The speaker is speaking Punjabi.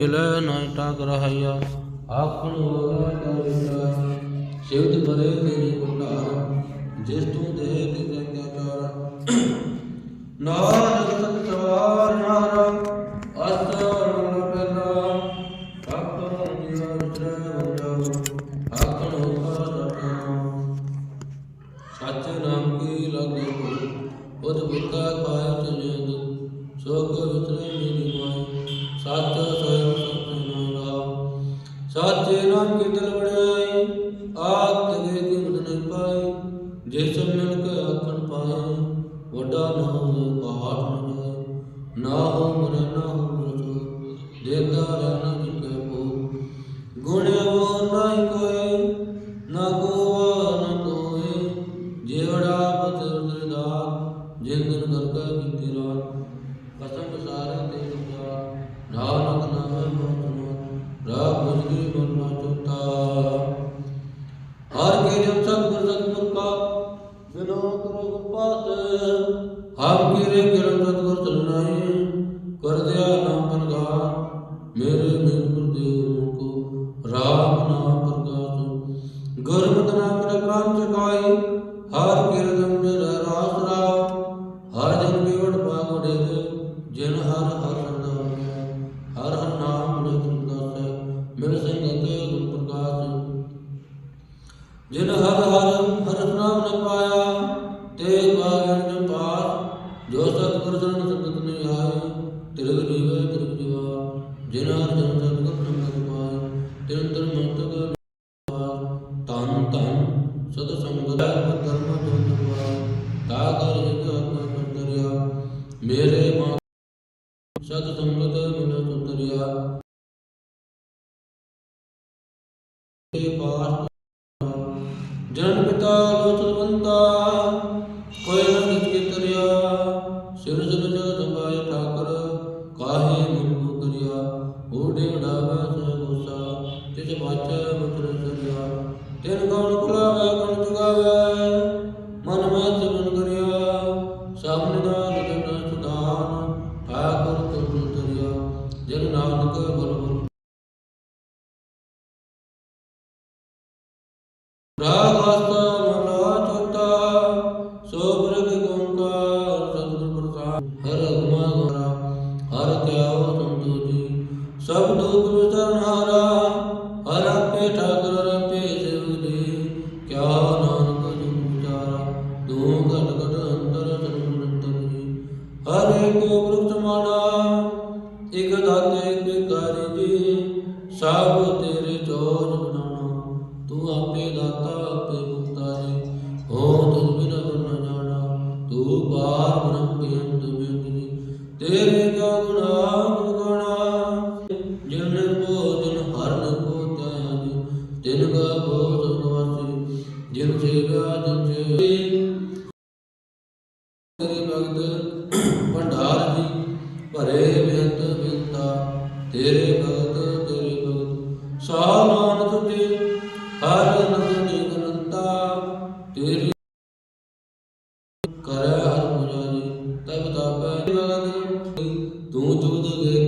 ਮਿਲੈ ਨਾ ਟਾਕ ਰਹਾਇਆ ਆਖਣ ਹੋਗਾ ਕਰਿਤਾ ਸਿਵਤ ਬਰੇ ਤੇਰੀ ਭੰਡਾਰ, ਜਿਸ ਤੂੰ ਦੇ ਤੇ ਜਗਿਆਚਾਰ ਨਾਨਕ ਸਤ ਨਾਰਾ ਅਸਰ ਪਹਿਲਾ ਆਖਣ ਜੀਵ ਵਿਚਰੈ ਵੰਜਾਓ ਆਖਣ ਹੋਗਾ ਸੱਚ ਨਾਮ ਕੀ ਲਾਗੇ ਉਦ ਬੁੱਤਾ ਪਾਇ ਚਲੇ ਦੁ ਸੋਗ ਵਿਚਰੇ ਮੇਰੀ ਮਾਈ ਸੱਚ ਸਾਚੇ ਨਾਮ ਕੀ ਦਿਲ ਵੜਾਈ, ਆਖ ਤੇਰੇ ਕੀਮਤ ਨਹੀਂ ਪਾਈ ਜਿਸ ਮਿਲ ਕੇ ਆਖਣ ਪਾਏ, ਵੱਡਾ ਨਾਮ ਕਾਟ ਨ ਜਾਏ ਨਾ ਹੋ ਮਰੇ, ਨਾ ਹੋ ਮਰਜੋ ਦੇਤਾ ਰਹਿਣਾ ਜਿਕੇ ਕੋ ਗੁਣਿਆ ਮੋਰ ਨਹੀਂ ਕੋਏ, ਨਾ ਕੋਵਾ ਨਾ ਕੋਏ ਜੇਵੜਾ ਪਤਰ ਦਰਦਾ ਜਿੰਦਨ ਕਰਕਾ ਕੀਤੀ ਰਾਤ। ਹਰ ਕੇ ਜਬ ਸਤਿਗੁਰ ਸਤਿਗੁਰ ਕਾ ਬਿਨੋ ਕਰੋ ਪਾਤ। ਹਮ ਕੀਰੇ ਕਿਰਨ ਸਤਿਗੁਰ ਚਲਨਾਈ ਕਰ ਦਿਆ ਨਾਮ ਪ੍ਰਗਾਸ ਮੇਰੇ ਮੇਰ ਗੁਰਦੇਵ ਕੋ ਰਾਮ ਨਾਮ ਪ੍ਰਗਾਸ ਗੁਰਮਤਿ ਨਾਮ ਮੇਰਾ ਪ੍ਰਾਨ ਜਿਨ ਹਰ ਹਰ ਹਰ ਨਾਮ ਨ ਪਾਇਆ, ਤੇ ਪਾਗਣ ਜਨ ਪਾਸ ਜੋ ਸਤਿਗੁਰ ਚਰਨ ਸੰਗਤ ਨੇ ਆਏ ਤਿਰਗ ਜੀਵੈ ਤਿਰਗ ਜੀਵਾ, ਜਿਨ ਹਰ ਜਨ ਸਤਿਗੁਰ ਸੰਗਤ ਪਾਏ ਤਿਨ ਤਿਨ ਮੰਤਕ ਤਨ ਤਨ ਸਦ ਸੰਗਤ ਕਰਮ ਜਨ ਦੁਆ ਤਾ ਕਰ ਜਿਤ ਆਤਮਾ ਕੰਤਰਿਆ ਮੇਰੇ ਮਾ ਸਤ ਸੰਗਤ ਮਿਲ ਸੁਤਰਿਆ ਤੇ ਪਾਸ ਜਨ ਪਿਤਾ ਲੋਚਵੰਤਾ ਕੋਈ ਨ ਕਿਛ ਕੇ ਤਰਿਆ, ਸਿਰ ਸਿਰ ਜਗ ਸੰਭਾਇ ਠਾਕਰ, ਕਾਹੇ ਮਨੁ ਕਰਿਆ ਓਡੇ ਵਡਾਵੇ ਸੇ ਗੁਸਾ, ਤਿਸ ਬਾਚੈ ਮੁਤਰ ਸਰਿਆ। ਤਿਨ ਗਉਣ ਰਾਗ ਵਾਸਤਾ ਮਹਲਾ ਚੌਥਾ ਸੋਬਰ ਗੰਕਾਰ ਸਤਿਗੁਰ ਪ੍ਰਸਾਦ। ਹਰ ਅਗਮਾ ਗੋਰਾ ਹਰ ਧਿਆਵ ਸੰਤੋ ਜੀ ਸਭ ਦੁਖ ਵਿਸਰਨ ਹਾਰਾ, ਹਰ ਆਪੇ ਠਾਕੁਰ ਰਪੇ ਸਿਵ ਜੀ ਕਿਆ ਨਾਨਕ ਜੁਗ ਵਿਚਾਰਾ ਤੂੰ ਘਟ ਘਟ ਅੰਤਰ ਸਰਬ ਨਿਰੰਤਰ ਜੀ। ਹਰ ਏਕੋ ਬ੍ਰਹਮ ਸਮਾਣਾ ਇਕ ਦਾਤੇ, ਇਕ ਵਿਕਾਰੀ ਜੀ। ਸਭ ਤੇਰੇ ਚੋਜ ਬਣਾਣਾ ਤੂੰ ਆਪੇ ਦਾਤਾ, ਆਪੇ ਮੁਕਤਾ ਜੀ ਹੋ ਤੁਝ ਬਿਨ ਵਰਨਾ ਜਾਣਾ। ਤੂੰ ਪਾਰ ਬ੍ਰਹਮ ਬੇਅੰਤ ਬੇਅੰਤ ਤੇਰੇ ਕਾ ਗੁਣਾ ਗੁਣਾ। ਜਿਨ ਨਿਰਭਉ ਜਿਨ ਹਰ ਨਿਰਭਉ ਤਿਨ ਕਾ ਭਉ ਸੁਖਵਾਸੀ ਜਿਨ ਸੇਵਿਆ ਜਿਨ ਤੇਰੇ ਭਗਤ ਭੰਡਾਰ ਜੀ, ਭਰੇ ਬੇਅੰਤ ਬੇਅੰਤਾ ਤੇਰੇ ਭਗਤ ਤੇਰੇ ਭਗਤ। ਸਾਮਾਨ ਤੁਝੇ ਹਰ ਨਦਨੀ ਗਰੰਤਾ ਤੇਰੀ ਕਰੈ ਹਰ ਮੁਰਾਰੀ ਤਬ ਦਾਪੈ ਤੂੰ ਜੁਦ ਗਏ